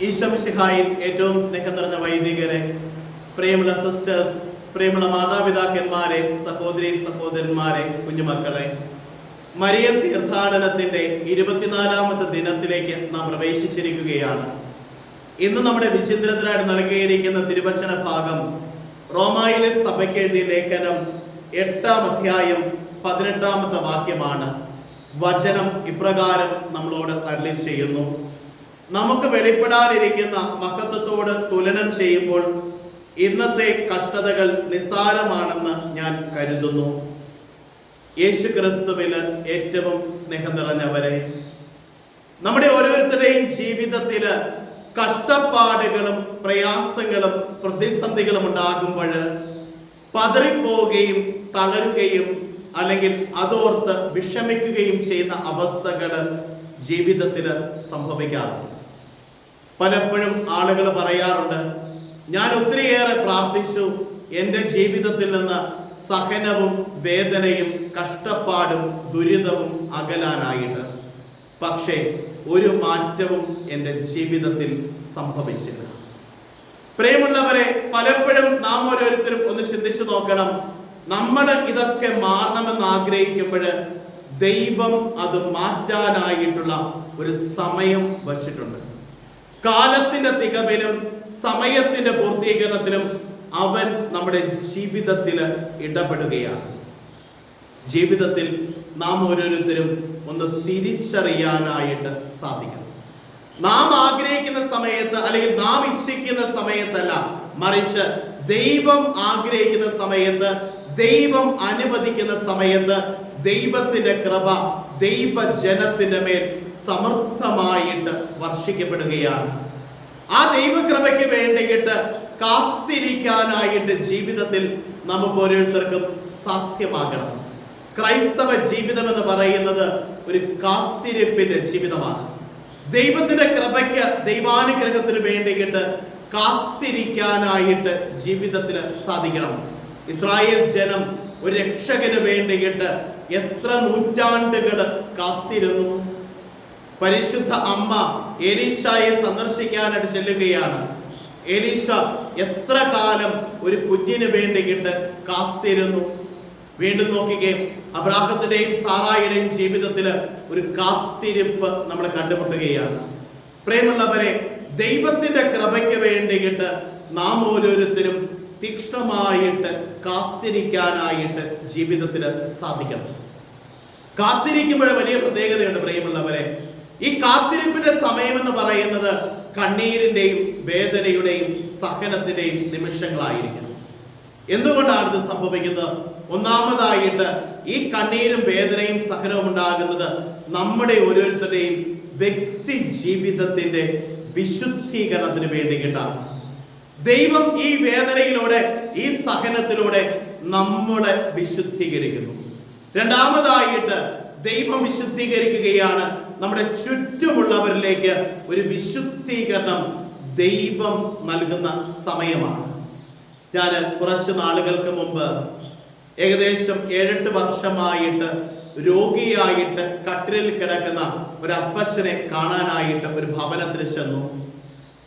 ഈശ്വമിഷിഹായിൽ ഏറ്റവും സ്നേഹം നിറഞ്ഞ വൈദികരെ പ്രിയമുള്ള സിസ്റ്റേഴ്സ് പ്രിയമുള്ള മാതാപിതാക്കന്മാരെ സഹോദരി സഹോദരന്മാരെ കുഞ്ഞുമക്കളെ മരിയൻ തീർത്ഥാടനത്തിന്റെ ഇരുപത്തിനാലാമത്തെ ദിനത്തിലേക്ക് നാം പ്രവേശിച്ചിരിക്കുകയാണ്. ഇന്ന് നമ്മുടെ വിചിത്രത്തിനായിട്ട് നൽകിയിരിക്കുന്ന തിരുവചന ഭാഗം റോമായിലെ സഭയ്ക്ക് എഴുതിയ ലേഖനം എട്ടാം അധ്യായം പതിനെട്ടാമത്തെ വാക്യമാണ്. വചനം ഇപ്രകാരം നമ്മളോട് അരളി ചെയ്യുന്നു നമുക്ക് വെളിപ്പെടാനിരിക്കുന്ന മഹത്വത്തോട് തുലനം ചെയ്യുമ്പോൾ ഇന്നത്തെ കഷ്ടതകൾ നിസ്സാരമാണെന്ന് ഞാൻ കരുതുന്നു. യേശു ക്രിസ്തുവിന് ഏറ്റവും സ്നേഹം നിറഞ്ഞവരെ നമ്മുടെ ഓരോരുത്തരുടെയും ജീവിതത്തിൽ കഷ്ടപ്പാടുകളും പ്രയാസങ്ങളും പ്രതിസന്ധികളും ഉണ്ടാകുമ്പോൾ പതറിപ്പോവുകയും തളരുകയും അല്ലെങ്കിൽ അതോർത്ത് വിഷമിക്കുകയും ചെയ്യുന്ന അവസ്ഥകൾ ജീവിതത്തിൽ സംഭവിക്കാറുണ്ട്. പലപ്പോഴും ആളുകൾ പറയാറുണ്ട് ഞാൻ ഒത്തിരിയേറെ പ്രാർത്ഥിച്ചു. എന്റെ ജീവിതത്തിൽ നിന്ന് സഹനവും വേദനയും കഷ്ടപ്പാടും ദുരിതവും അകലാനായിട്ട്. പക്ഷേ ഒരു മാറ്റവും എന്റെ ജീവിതത്തിൽ സംഭവിച്ചില്ല. പ്രിയമുള്ളവരെ പലപ്പോഴും നാം ഓരോരുത്തരും ഒന്ന് ചിന്തിച്ചു നോക്കണം. നമ്മൾ ഇതൊക്കെ മാറണമെന്ന് ആഗ്രഹിക്കുമ്പോൾ ദൈവം അത് മാറ്റാനായിട്ടുള്ള ഒരു സമയം വച്ചിട്ടുണ്ട്. കാലത്തിന്റെ തികവിലും സമയത്തിന്റെ പൂർത്തീകരണത്തിലും അവൻ നമ്മുടെ ജീവിതത്തിൽ ഇടപെടുകയാണ്. ജീവിതത്തിൽ നാം ഓരോരുത്തരും ഒന്ന് തിരിച്ചറിയാനായിട്ട് സാധിക്കണം നാം ആഗ്രഹിക്കുന്ന സമയത്ത് അല്ലെങ്കിൽ നാം ഇച്ഛിക്കുന്ന സമയത്തല്ല മറിച്ച് ദൈവം ആഗ്രഹിക്കുന്ന സമയത്ത് ദൈവം അനുവദിക്കുന്ന സമയത്ത് ദൈവത്തിന്റെ കൃപ ദൈവജനത്തിന്റെ മേൽ സമർത്ഥമായിട്ട് വർഷിക്കപ്പെടുകയാണ്. ആ ദൈവകൃപയ്ക്ക് വേണ്ടിയിട്ട് കാത്തിരിക്കാനായിട്ട് ജീവിതത്തിൽ നമുക്ക് ഓരോരുത്തർക്കും സാധ്യമാകണം. ക്രൈസ്തവ ജീവിതം എന്ന് പറയുന്നത് ഒരു കാത്തിരിപ്പിന്റെ ജീവിതമാണ്. ദൈവത്തിന്റെ കൃപയ്ക്ക് ദൈവാനുഗ്രഹത്തിന് വേണ്ടിയിട്ട് കാത്തിരിക്കാനായിട്ട് ജീവിതത്തിൽ സാധിക്കണം. ഇസ്രായേൽ ജനം ഒരു രക്ഷകന് വേണ്ടിയിട്ട് എത്ര നൂറ്റാണ്ടുകൾ കാത്തിരുന്നു. പരിശുദ്ധ അമ്മ എലീശായെ സന്ദർശിക്കാനായിട്ട് ചെല്ലുകയാണ്. എലീശ എത്ര കാലം ഒരു കുഞ്ഞിന് വേണ്ടിയിട്ട് കാത്തിരുന്നു? വീണ്ടും നോക്കുകയും അബ്രാഹത്തിന്റെയും സാറായുടെയും ജീവിതത്തിൽ ഒരു കാത്തിരിപ്പ് നമ്മൾ കണ്ടുമുട്ടുകയാണ്. പ്രേമുള്ളവരെ ദൈവത്തിന്റെ കൃപയ്ക്ക് വേണ്ടിയിട്ട് നാം ഓരോരുത്തരും തീക്ഷ്ണമായിട്ട് കാത്തിരിക്കാനായിട്ട് ജീവിതത്തിൽ സാധിക്കണം. കാത്തിരിക്കുമ്പോഴേ വലിയ പ്രത്യേകതയുണ്ട് പ്രിയമുള്ളവരെ ഈ കാത്തിരിപ്പിന്റെ സമയം എന്ന് പറയുന്നത് കണ്ണീരിന്റെയും വേദനയുടെയും സഹനത്തിന്റെയും നിമിഷങ്ങളായിരിക്കണം എന്തുകൊണ്ടാണ് ഇത് സംഭവിക്കുന്നത്? ഒന്നാമതായിട്ട് ഈ കണ്ണീരും വേദനയും സഹനവും ഉണ്ടാകുന്നത് നമ്മുടെ ഓരോരുത്തരുടെയും വ്യക്തി ജീവിതത്തിന്റെ വിശുദ്ധീകരണത്തിന് വേണ്ടിയിട്ടാണ് ദൈവം ഈ വേദനയിലൂടെ ഈ സഹനത്തിലൂടെ നമ്മളെ വിശുദ്ധീകരിക്കുന്നു. രണ്ടാമതായിട്ട് ദൈവം വിശുദ്ധീകരിക്കുകയാണ് നമ്മുടെ ചുറ്റുമുള്ളവരിലേക്ക് ഒരു വിശുദ്ധീകരണം ദൈവം നൽകുന്ന സമയമാണ്. ഞാൻ കുറച്ച് നാളുകൾക്ക് മുമ്പ് ഏകദേശം ഏഴെട്ട് വർഷമായിട്ട് രോഗിയായിട്ട് കട്ടിലിൽ കിടക്കുന്ന ഒരു അപ്പച്ചനെ കാണാനായിട്ട് ഒരു ഭവനത്തിൽ ചെന്നു.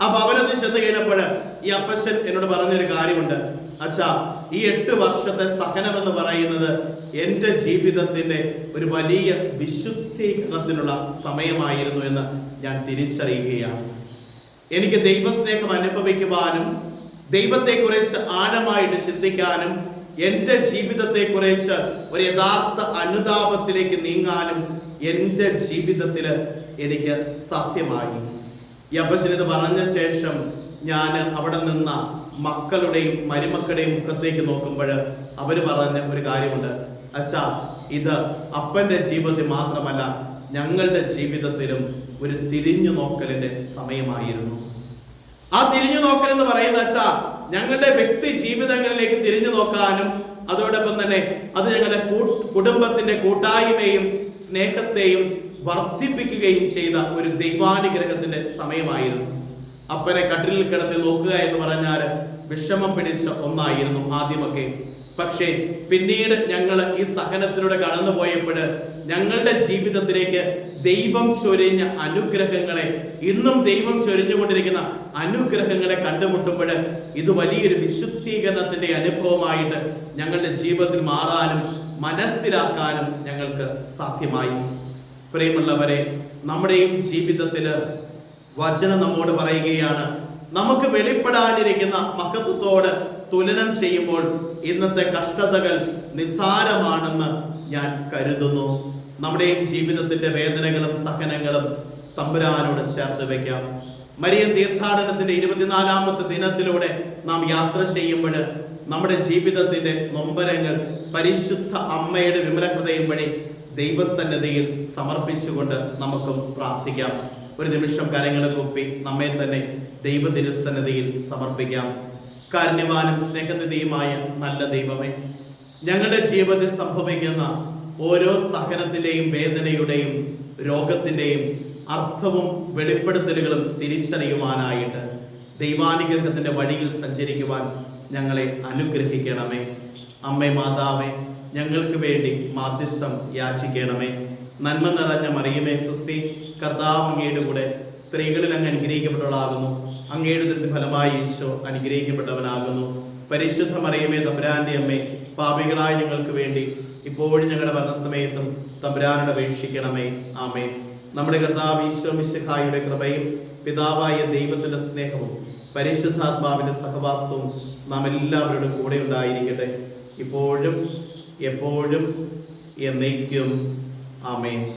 ആ ഭവനത്തിൽ ചെന്ന് കഴിഞ്ഞപ്പോൾ ഈ അപ്പച്ചൻ എന്നോട് പറഞ്ഞൊരു കാര്യമുണ്ട്. അച്ഛാ ഈ എട്ട് വർഷത്തെ സഹനം എന്ന് പറയുന്നത് എന്റെ ജീവിതത്തിന്റെ ഒരു വലിയ വിശുദ്ധീകരണത്തിനുള്ള സമയമായിരുന്നു എന്ന് ഞാൻ തിരിച്ചറിയുകയാണ്. എനിക്ക് ദൈവസ്നേഹം അനുഭവിക്കുവാനും ദൈവത്തെക്കുറിച്ച് ആഴമായിട്ട് ചിന്തിക്കാനും എന്റെ ജീവിതത്തെക്കുറിച്ച് ഒരു യഥാർത്ഥ അനുതാപത്തിലേക്ക് നീങ്ങാനും എന്റെ ജീവിതത്തിൽ എനിക്ക് സത്യമായി ഈ അപ്പച്ചൻ പറഞ്ഞ ശേഷം ഞാൻ അവിടെ നിന്ന മക്കളുടെയും മരുമക്കളുടെയും മുഖത്തേക്ക് നോക്കുമ്പോൾ അവർ പറഞ്ഞ ഒരു കാര്യമുണ്ട്. അച്ഛാ ഇത് അപ്പന്റെ ജീവിതത്തിൽ മാത്രമല്ല ഞങ്ങളുടെ ജീവിതത്തിലും ഒരു തിരിഞ്ഞു നോക്കലിന്റെ സമയമായിരുന്നു. ആ തിരിഞ്ഞു നോക്കൽ എന്ന് പറയുന്ന അച്ഛാ ഞങ്ങളുടെ വ്യക്തി ജീവിതങ്ങളിലേക്ക് തിരിഞ്ഞു നോക്കാനും അതോടൊപ്പം തന്നെ അത് ഞങ്ങളുടെ കുടുംബത്തിന്റെ കൂട്ടായ്മയും സ്നേഹത്തെയും വർദ്ധിപ്പിക്കുകയും ചെയ്ത ഒരു ദൈവാനുഗ്രഹത്തിന്റെ സമയമായിരുന്നു. അപ്പനെ കട്ടിലിൽ കിടത്തി നോക്കുക എന്ന് പറഞ്ഞാൽ വിഷമം പിടിച്ച ഒന്നായിരുന്നു ആദ്യമൊക്കെ. പക്ഷേ പിന്നീട് ഞങ്ങൾ ഈ സഹനത്തിലൂടെ കടന്നു പോയപ്പോൾ ഞങ്ങളുടെ ജീവിതത്തിലേക്ക് ദൈവം ചൊരിഞ്ഞ അനുഗ്രഹങ്ങളെ ഇന്നും ദൈവം ചൊരിഞ്ഞുകൊണ്ടിരിക്കുന്ന അനുഗ്രഹങ്ങളെ കണ്ടുമുട്ടുമ്പോൾ ഇത് വലിയൊരു വിശുദ്ധീകരണത്തിന്റെ അനുഭവമായിട്ട് ഞങ്ങളുടെ ജീവിതത്തിൽ മാറാനും മനസ്സിലാക്കാനും ഞങ്ങൾക്ക് സാധ്യമായി. പ്രിയമുള്ളവരെ നമ്മുടെയും ജീവിതത്തിൽ വചനം നമ്മോട് പറയുകയാണ്. നമുക്ക് വെളിപ്പെടാനിരിക്കുന്ന മഹത്വത്തോട് തുലനം ചെയ്യുമ്പോൾ ഇന്നത്തെ കഷ്ടതകൾ നിസ്സാരമാണെന്ന് ഞാൻ കരുതുന്നു. നമ്മുടെയും ജീവിതത്തിന്റെ വേദനകളും സഹനങ്ങളും തമ്പുരാനോട് ചേർത്ത് വെക്കാം. മരിയൻ തീർത്ഥാടനത്തിന്റെ ഇരുപത്തിനാലാമത്തെ ദിനത്തിലൂടെ നാം യാത്ര ചെയ്യുമ്പോൾ നമ്മുടെ ജീവിതത്തിന്റെ നൊമ്പരങ്ങൾ പരിശുദ്ധ അമ്മയുടെ വിമല ഹൃദയം വഴി ദൈവസന്നദ്ധയിൽ സമർപ്പിച്ചുകൊണ്ട് നമുക്കും പ്രാർത്ഥിക്കാം. ഒരു നിമിഷം കരങ്ങൾ കൊപ്പി നമ്മെ തന്നെ ദൈവ തിരുസന്നതിയിൽ സമർപ്പിക്കാം. കാരുണ്യവാനും സ്നേഹനിധിയുമായ നല്ല ദൈവമേ ഞങ്ങളുടെ ജീവിതത്തിൽ സംഭവിക്കുന്ന ഓരോ സഹനത്തിന്റെയും വേദനയുടെയും രോഗത്തിന്റെയും അർത്ഥവും വെളിപ്പെടുത്തലുകളും തിരിച്ചറിയുവാനായിട്ട് ദൈവാനുഗ്രഹത്തിന്റെ വഴിയിൽ സഞ്ചരിക്കുവാൻ ഞങ്ങളെ അനുഗ്രഹിക്കണമേ. അമ്മേ മാതാവേ ഞങ്ങൾക്ക് വേണ്ടി മാധ്യസ്ഥം യാചിക്കണമേ. നന്മ നിറഞ്ഞ മറിയമേ സുസ്തി കർത്താവ് അങ്ങയുടെ കൂടെ സ്ത്രീകളിൽ അങ്ങ് അനുഗ്രഹിക്കപ്പെട്ടവളാകുന്നു. അങ്ങയുടെ ദൃത്തി ഫലമായി ഈശോ അനുഗ്രഹിക്കപ്പെട്ടവനാകുന്നു. പരിശുദ്ധ മറിയമേ തമ്പുരാന്റെ അമ്മേ പാപികളായ ഞങ്ങൾക്ക് വേണ്ടി ഇപ്പോഴും ഞങ്ങളുടെ ഭരണസമയത്തും തമ്പുരാനോട് അപേക്ഷിക്കണമേ. ആമേ നമ്മുടെ കർത്താവ് ഈശോ മിശിഹായുടെ കൃപയും പിതാവായ ദൈവത്തിന്റെ സ്നേഹവും പരിശുദ്ധാത്മാവിന്റെ സഹവാസവും നാം എല്ലാവരുടെ കൂടെ ഉണ്ടായിരിക്കട്ടെ. ഇപ്പോഴും എപ്പോഴും എന്നേക്കും. ആമേൻ.